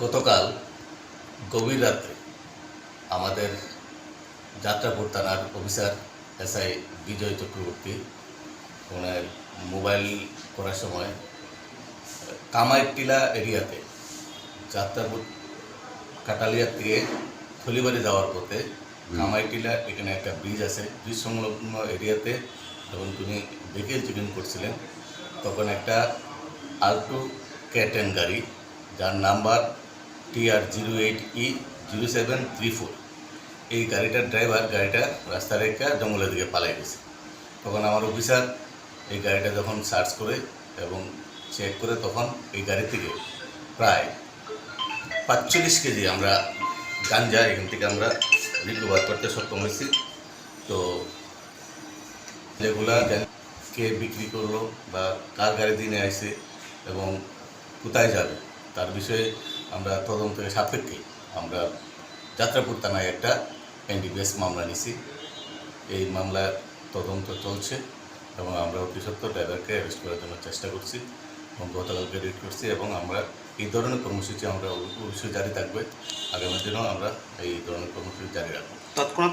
গতকাল গভীর রাত্রে আমাদের যাত্রাপুর থানার অফিসার এসআই বিজয় চক্রবর্তী ওনার মোবাইল করার সময় কামাইটিলা এরিয়াতে যাত্রাপুর কাটালিয়ার দিয়ে থলিবাড়ি যাওয়ার পথে কামাইটিলা এখানে একটা ব্রিজ আছে। ব্রিজ সংলগ্ন এরিয়াতে যখন তিনি ভেহিকেল চেকিং করছিলেন তখন একটা আল্টো ক্যাটেন গাড়ি যার number TR zero eight E zero seven three four এই গাড়িটার ড্রাইভার গাড়িটা রাস্তা রেখা জঙ্গলের দিকে পালাই গেছে। তখন আমার অফিসার এই গাড়িটা যখন সার্চ করে এবং চেক করে তখন এই গাড়ি থেকে প্রায় পাঁচচল্লিশ কেজি আমরা গাঞ্জা এখান থেকে আমরা রিকভার করতে সক্ষম হয়েছি। তো যেগুলা কে বিক্রি করল বা কার গাড়ি দিনে আসে এবং কোথায় যাবে, তার বিষয়ে আমরা তদন্তের সাপেক্ষে আমরা যাত্রাপুর থানায় একটা এনডিপিএস মামলা নিছি। এই মামলা তদন্ত চলছে এবং আমরা অতি সত্ত্বর ড্রাইভারকে অ্যারেস্ট করার জন্য চেষ্টা করছি এবং গতকালকে রিট করছি এবং আমরা এই ধরনের কর্মসূচি আমরা অবশ্যই জারি থাকবে। আগামী দিনেও আমরা এই ধরনের কর্মসূচি জারি রাখব। তৎক্ষণাৎ